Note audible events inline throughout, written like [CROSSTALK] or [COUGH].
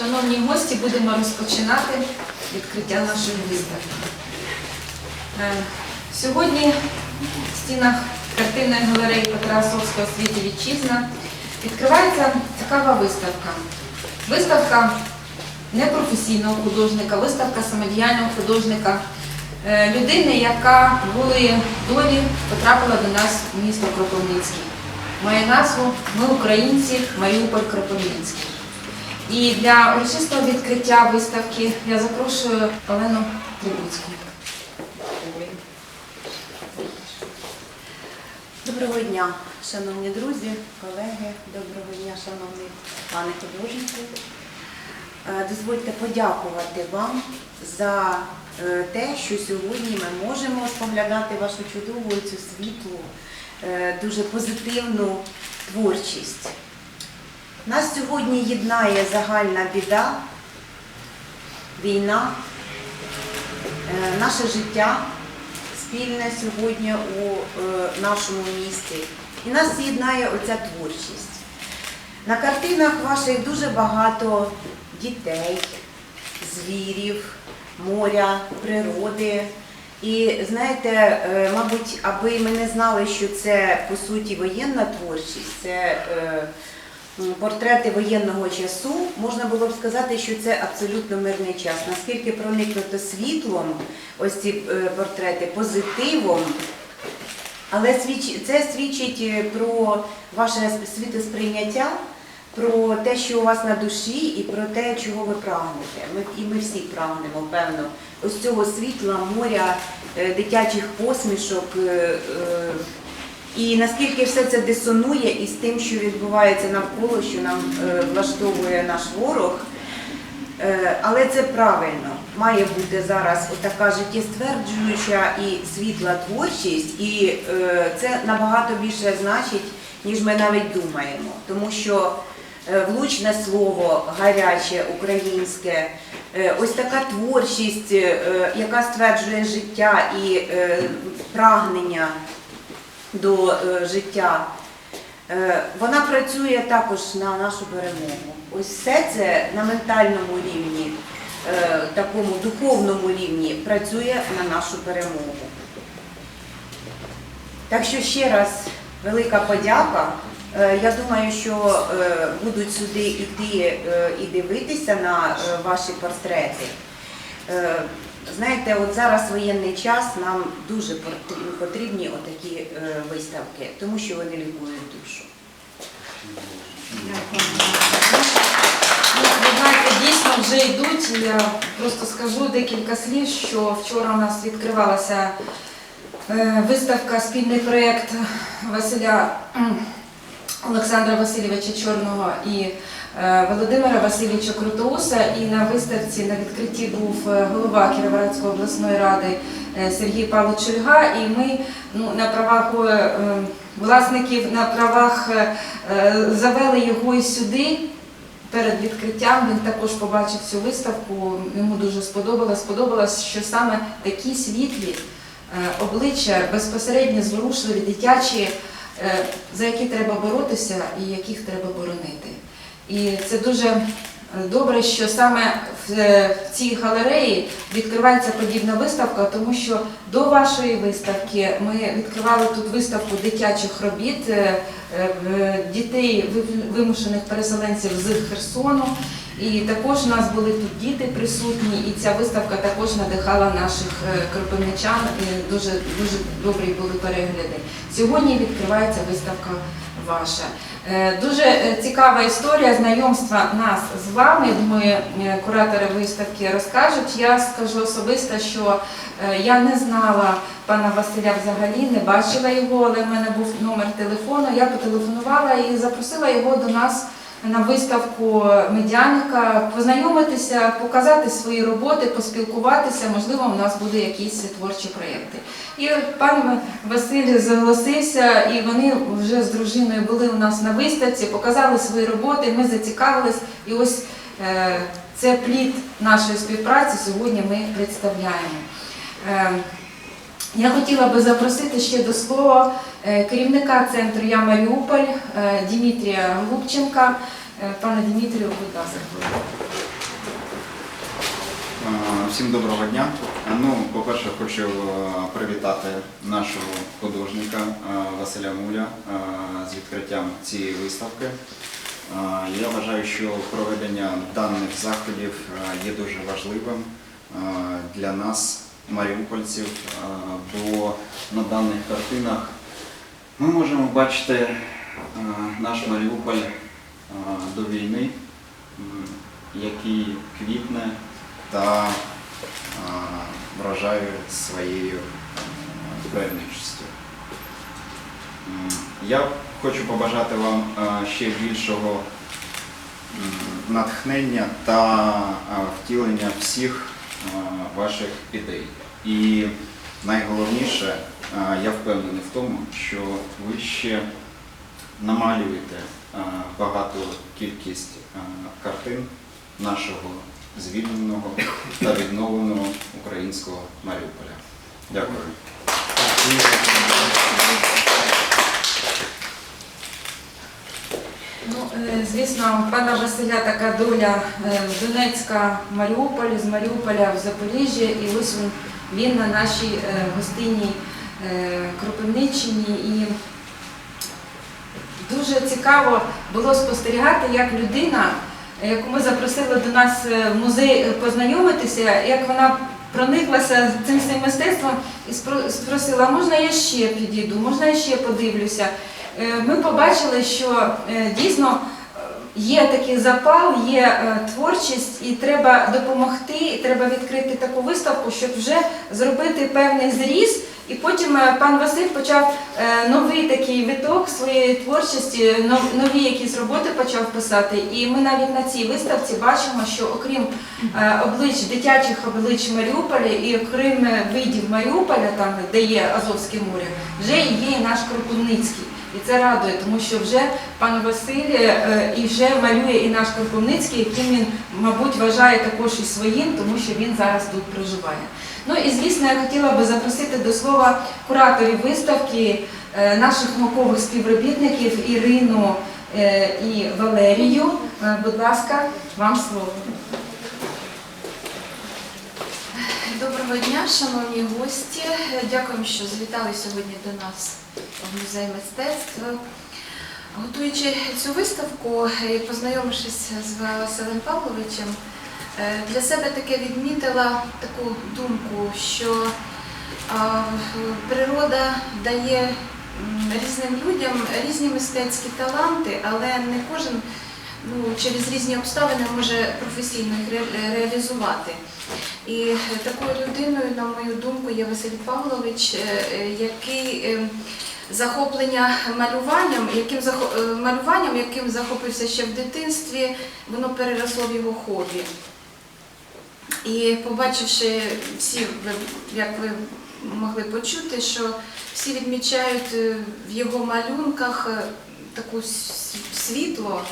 Шановні гості, будемо розпочинати відкриття нашої виставки. Е, Сьогодні в стінах картинної галереї Петра Осовського «Світі вітчизна» відкривається цікава виставка. Виставка непрофесійного художника, виставка самодіяльного художника, е, людини, яка волею долі потрапила до нас в місто Кропивницький. Має назву Ми українці, Маріуполь Кропивницький. І для урочистого відкриття виставки я запрошую Олену Трибуцьку. Доброго дня, шановні друзі, колеги, доброго дня, шановні пане художнику. Е, Дозвольте подякувати вам за е, те, що сьогодні ми можемо споглядати вашу чудову цю світлу, е, дуже позитивну творчість. Нас сьогодні єднає загальна біда, війна, е, наше життя спільне сьогодні у е, нашому місті. І нас з'єднає оця творчість. На картинах ваших дуже багато дітей, звірів, моря, природи. І знаєте, е, мабуть, аби ми не знали, що це по суті воєнна творчість, це портрети воєнного часу, можна було б сказати, що це абсолютно мирний час. Наскільки проникнуто світлом, ось ці е, портрети, позитивом, але це свідчить е, про ваше світосприйняття, про те, що у вас на душі, і про те, чого ви прагнете. Ми, і ми всі прагнемо, певно, ось цього світла, моря, е, дитячих посмішок. І наскільки все це дисонує із тим, що відбувається навколо, що нам е, влаштовує наш ворог. Е, Але це правильно. Має бути зараз отака життєстверджуюча і світла творчість, і е, це набагато більше значить, ніж ми навіть думаємо. Тому що влучне слово, гаряче, українське, ось така творчість, яка стверджує життя і прагнення до е, життя. Е, Вона працює також на нашу перемогу. Ось все це на ментальному рівні, е, такому духовному рівні працює на нашу перемогу. Так що ще раз велика подяка. Я думаю, що будуть сюди йти і дивитися на ваші портрети. Знаєте, от зараз воєнний час нам дуже потрібні отакі е, виставки, тому що вони лікують душу. Ну, Ви знаєте, дійсно вже йдуть. Я просто скажу декілька слів, що вчора у нас відкривалася е, виставка спільний проєкт Василя Олександра Васильовича Чорного і Володимира Васильовича Крутоуса. І на виставці на відкритті був е, голова Кіровоградської обласної ради е, Сергій Павлович Чульга. І ми ну, на правах е, е, власників, на правах е, е, завели його і сюди. Перед відкриттям він також побачив цю виставку. Йому дуже сподобалось. Сподобалось, що саме такі світлі е, обличчя безпосередньо зворушливі, дитячі, е, за які треба боротися і яких треба боронити. І це дуже е, добре, що саме в, е, цій галереї відкривається подібна виставка, тому що до вашої виставки ми відкривали тут виставку дитячих робіт е, в- дітей вимушених переселенців з Херсону. І також у нас були тут діти присутні, і ця виставка також надихала наших кропивничан. Дуже дуже добрі були перегляди. Сьогодні відкривається виставка ваша. Е, Дуже е, цікава історія знайомства нас з вами. Ми е, куратори виставки розкажуть. Я скажу особисто, що е, я не знала пана Василя взагалі, не бачила його, але в мене був номер телефону. Я потелефонувала і запросила його до нас на виставку медяника, познайомитися, показати свої роботи, поспілкуватися. Можливо, у нас буде якісь творчі проєкти. І пан Василь зголосився, і вони вже з дружиною були у нас на виставці, показали свої роботи. Ми зацікавились, і ось е, це плід нашої співпраці. Сьогодні ми представляємо. Я хотіла би запросити ще до слова е, керівника центру Я Маріуполь е, Дмитрія Глубченка. Е, Пане Дмитрію, будь ласка. Всім доброго дня. Ну, по-перше, хочу привітати нашого художника Василя Муля з відкриттям цієї виставки. Я вважаю, що проведення даних заходів є дуже важливим для нас, маріупольців, бо на даних картинах ми можемо бачити наш Маріуполь до війни, який квітне та вражає своєю е, Я хочу побажати вам ще більшого натхнення та втілення всіх ваших ідей. І найголовніше, е, я впевнений в тому, що ви ще намалюєте е, багату кількість е, картин нашого звільненого та відновленого українського Маріуполя. Дякую. Ну, звісно, пана Василя така доля з Донецька в Маріуполі, з Маріуполя в Запоріжжя, і ось він, він на нашій е, гостинній е, Кропивниччині. І дуже цікаво було спостерігати, як людина, яку ми запросили до нас е, в музей познайомитися, як вона прониклася цим всім мистецтвом і спросила, можна я ще підійду, можна я ще подивлюся. Ми побачили, що дійсно є такий запал, є е, творчість, і треба допомогти, і треба відкрити таку виставку, щоб вже зробити певний зріз. І потім е, пан Василь почав е, новий такий виток своєї творчості, нові якісь роботи почав писати. І ми навіть на цій виставці бачимо, що окрім облич дитячих облич Маріуполя і окрім видів Маріуполя, там де є Азовське море, вже є і наш Кропивницький. І це радує, тому що вже пан Василь е, і вже малює і наш Кропивницький, яким він, мабуть, вважає також і своїм, тому що він зараз тут проживає. Ну і звісно, я хотіла би запросити до слова кураторів виставки е, наших наукових співробітників Ірину е, і Валерію. Будь ласка, вам слово. Доброго дня, шановні гості. Дякуємо, що завітали сьогодні до нас в музей мистецтв. Готуючи цю виставку і познайомившись з Василем Павловичем, е, для себе таке відмітила таку думку, що природа дає різним людям різні мистецькі таланти, але не кожен ну, через різні обставини може професійно їх ре- реалізувати. І е, такою людиною, на мою думку, є Василь Павлович, е, який е, захоплення малюванням, яким е, малюванням, яким захопився ще в дитинстві, воно переросло в його хобі. І побачивши всі, як ви могли почути, що всі відмічають в його малюнках таку світло,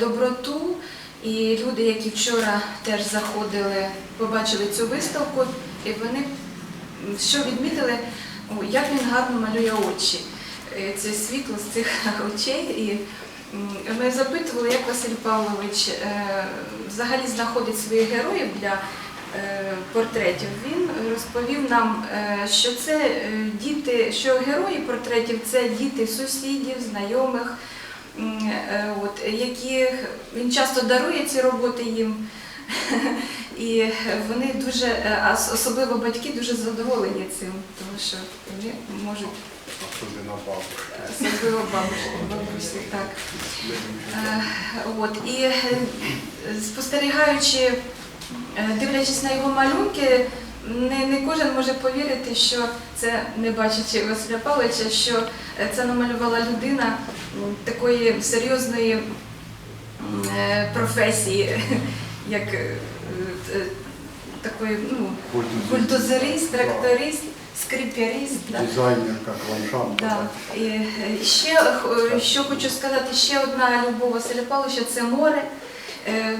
доброту. І люди, які вчора теж заходили, побачили цю виставку, і вони що відмітили, як він гарно малює очі. Е, Це світло з цих [LAUGHS] очей. І ми запитували, як Василь Павлович е, взагалі знаходить своїх героїв для е, портретів. Він розповів нам, е, що це е, діти, що герої портретів це діти сусідів, знайомих. Е, От, які він часто дарує ці роботи їм, і вони дуже, е, особливо батьки, дуже задоволені цим, тому що вони можуть Особливо бабушка. особливо бабусі, бабусі так. Е, От, і спостерігаючи, дивлячись на його малюнки, не, не кожен може повірити, що це, не бачачи Василя Павловича, що це намалювала людина такої серйозної е, професії, [LAUGHS] як е, е, такої, ну, бульдозерист, тракторист, скрипярист. да. Дизайнер, как ландшафт. Да. І ще що хочу сказати, ще одна любов Василя Павловича це море.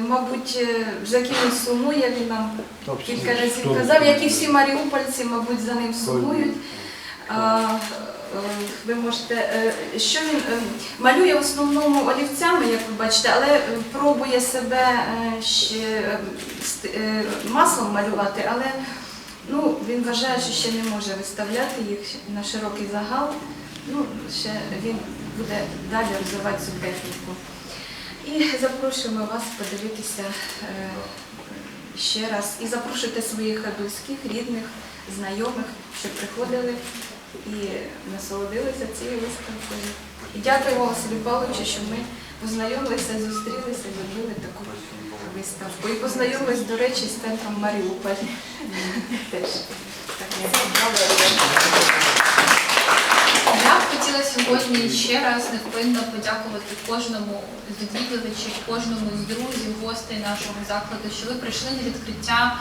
Мабуть, за ким він сумує, він нам кілька разів казав, як і всі маріупольці, мабуть, за ним сумують. Е, Ви можете, е, що він е, малює в основному олівцями, як ви бачите, але пробує себе ще маслом малювати, але ну, він вважає, що ще не може виставляти їх на широкий загал. Ну, ще він буде далі розвивати цю техніку. І запрошуємо вас подивитися ще раз і запрошуйте своїх близьких, рідних, знайомих, щоб приходили і насолодилися цією виставкою. І дякуємо Василю Павловичу, що ми познайомилися, зустрілися, зробили таку виставку. І познайомились, до речі, з центром Маріуполь. Теж Я б хотіла сьогодні ще раз невпинно подякувати кожному з відвідувачів, кожному з друзів, гостей нашого закладу, що ви прийшли на відкриття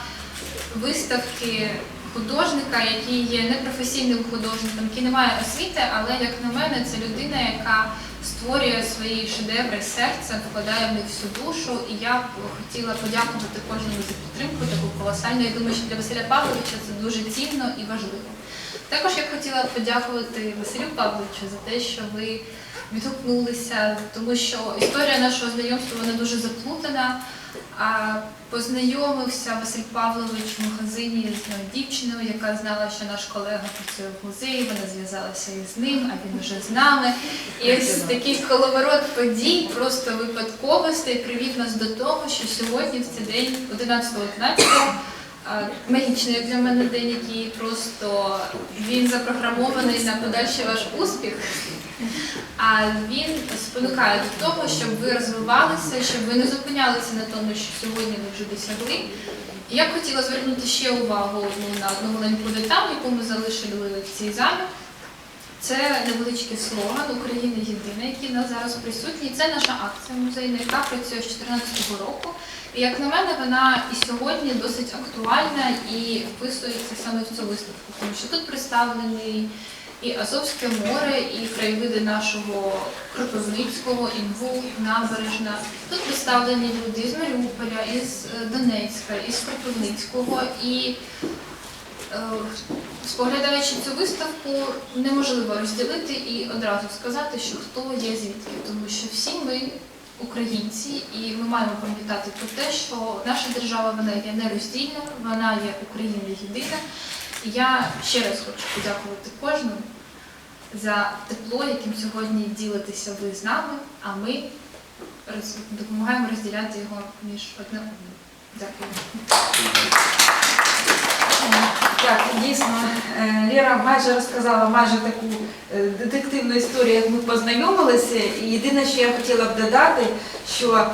виставки художника, який є непрофесійним художником, який не має освіти, але як на мене, це людина, яка створює свої шедеври серцем, вкладає в них всю душу. І я б хотіла подякувати кожному за підтримку, таку колосальну. Я думаю, що для Василя Павловича це дуже цінно і важливо. Також я б хотіла подякувати Василю Павловичу за те, що ви відгукнулися, тому що історія нашого знайомства вона дуже заплутана. А познайомився Василь Павлович в магазині з дівчиною, яка знала, що наш колега працює в музеї. Вона зв'язалася із ним, а він вже з нами. І ось такий коловорот подій, просто випадковостей привів нас до того, що сьогодні в цей день, 11.11, а, Магічний для мене день, який просто він запрограмований на подальший ваш успіх. А він спонукає до того, щоб ви розвивалися, щоб ви не зупинялися на тому, що сьогодні ви вже досягли. Я б хотіла звернути ще увагу одну на одну маленьку деталь, яку ми залишили в цій залі. Це невеличкий слоган Україна єдина, який в нас зараз присутній. Це наша акція музейна, яка працює з 2014 року. І як на мене, вона і сьогодні досить актуальна і вписується саме в цю виставку, тому що тут представлений і Азовське море, і краєвиди нашого Кропивницького, Інгул, Набережна. Тут представлені люди із Маріуполя, із е, Донецька, із Кропивницького. І е, споглядаючи цю виставку, неможливо розділити і одразу сказати, що хто є звідки, тому що всі ми українці, і ми маємо пам'ятати про те, що наша держава вона є нероздільна, вона є Україна єдина. Я ще раз хочу подякувати кожному за тепло, яким сьогодні ділитеся ви з нами, а ми допомагаємо розділяти його між одне одним. Дякую. Так, дійсно, е, Ліра майже розказала майже таку е, детективну історію, як ми познайомилися. І єдине, що я хотіла б додати, що е,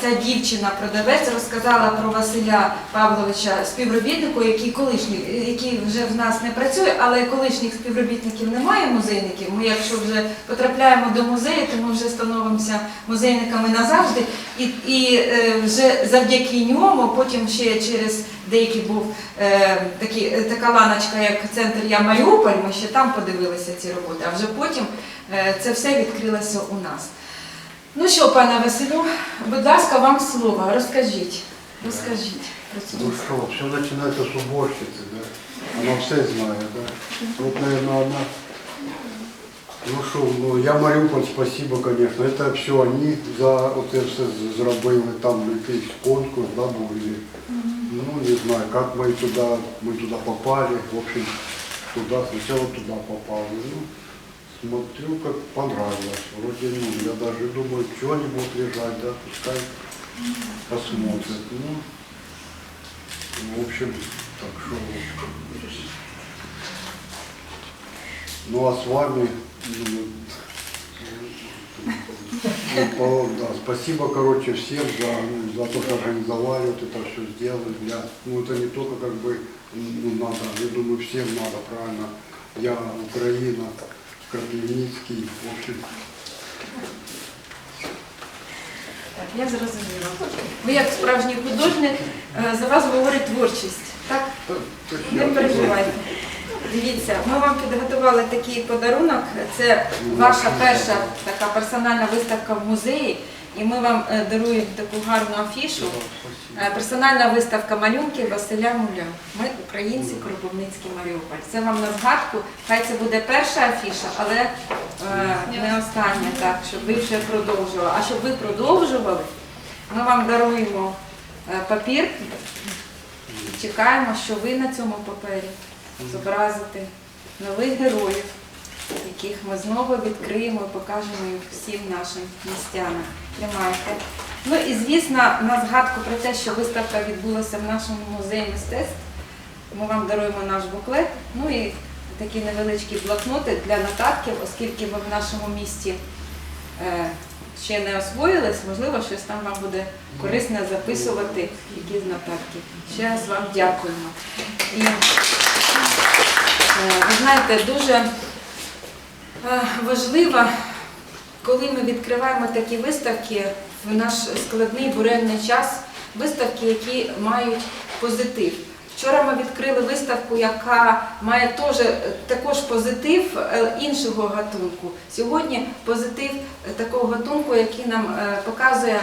ця дівчина-продавець розказала про Василя Павловича співробітнику, який колишній, який вже в нас не працює, але колишніх співробітників немає музейників. Ми, якщо вже потрапляємо до музею, то ми вже становимося музейниками назавжди. І, і вже завдяки ньому, потім ще через деякий був е, такі, е, така ланочка, як центр Я Маріуполь, ми ще там подивилися ці роботи, а вже потім е, це все відкрилося у нас. Ну що, пане Василю, будь ласка, вам слово. Розкажіть. Розкажіть про цю Ну что, все начинается с уборщицы, да? Она все знает, да? Вот, наверное, она... Ну что, ну, я Мариуполь, спасибо, конечно. Это все они за вот это все зробили, там якийсь конкурс, да, були. Ну, не знаю, как мы туда, мы туда попали, в общем, туда, сначала туда попали. Ну, смотрю, как понравилось. Вроде, ну, я даже думаю, что они будут лежать, да, пускай посмотрят. Ну, в общем, так что... Ну, а с вами... ну, ну, по- да, спасибо, короче, всем за, ну, за то, что организовали вот это все сделали. Для, ну, это не только как бы ну, надо, я думаю, всем надо, правильно. Я Украина, Кропивницкий, в общем, Так, я зрозуміла. Ви як справжній художник, е, за вас говорить творчість. Так? Не переживайте. Дивіться, ми вам підготували такий подарунок. Це ваша перша така персональна виставка в музеї. І ми вам е, даруємо таку гарну афішу. Е, Персональна виставка малюнків Василя Муля. Ми українці, Кропивницький Маріуполь. Це вам на згадку. Хай це буде перша афіша, але е, не остання, так, щоб ви вже продовжували. А щоб ви продовжували, ми вам даруємо папір. Чекаємо, що ви на цьому папері зобразите нових героїв, яких ми знову відкриємо і покажемо їх всім нашим містянам. Тримайте. Ну і звісно, на згадку про те, що виставка відбулася в нашому музеї мистецтв. Ми вам даруємо наш буклет. Ну і такі невеличкі блокноти для нотатків, оскільки ви в нашому місті е, ще не освоїлись, можливо, щось там вам буде корисне записувати, якісь нотатки. Ще раз вам дякуємо. І ви знаєте, дуже е, важливо, коли ми відкриваємо такі виставки в наш складний буремний час, виставки, які мають позитив. Вчора ми відкрили виставку, яка має теж, також позитив е, іншого гатунку. Сьогодні позитив е, такого гатунку, який нам е, показує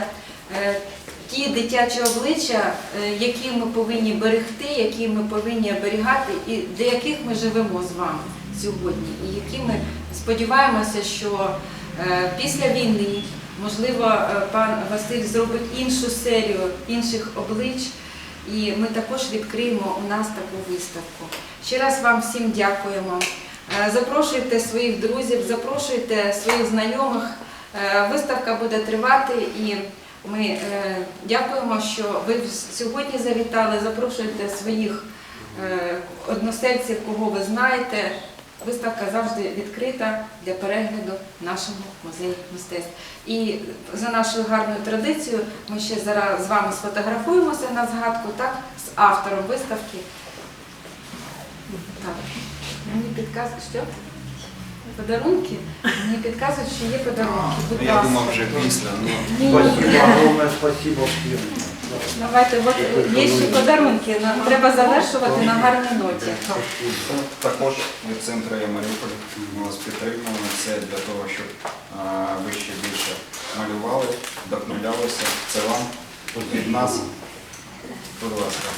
е, ті дитячі обличчя, е, які ми повинні берегти, які ми повинні оберігати, і до яких ми живемо з вами сьогодні, і які ми сподіваємося, що е, після війни, можливо, е, пан Василь зробить іншу серію інших облич. І ми також відкриємо у нас таку виставку. Ще раз вам всім дякуємо. Запрошуйте своїх друзів, запрошуйте своїх знайомих. Виставка буде тривати і ми е, дякуємо, що ви сьогодні завітали. Запрошуйте своїх е, односельців, кого ви знаєте. Виставка завжди відкрита для перегляду в нашому музеї мистецтв. І за нашою гарною традицією ми ще зараз з вами сфотографуємося на згадку, так, з автором виставки. Так. Мені підказують, що? Подарунки? Мені підказують, що є подарунки. Будь Я ласка. думав вже після. Ну, Ні, ні. Спасибо, огромное спасибо всем. Давайте, от є ще подарунки. Нам треба завершувати на гарній ноті. Також від центру «Я Маріуполь». Ми вас підтримуємо. Це для того, щоб а, ви ще більше малювали, вдохновлялися. Це вам від нас. Будь ласка.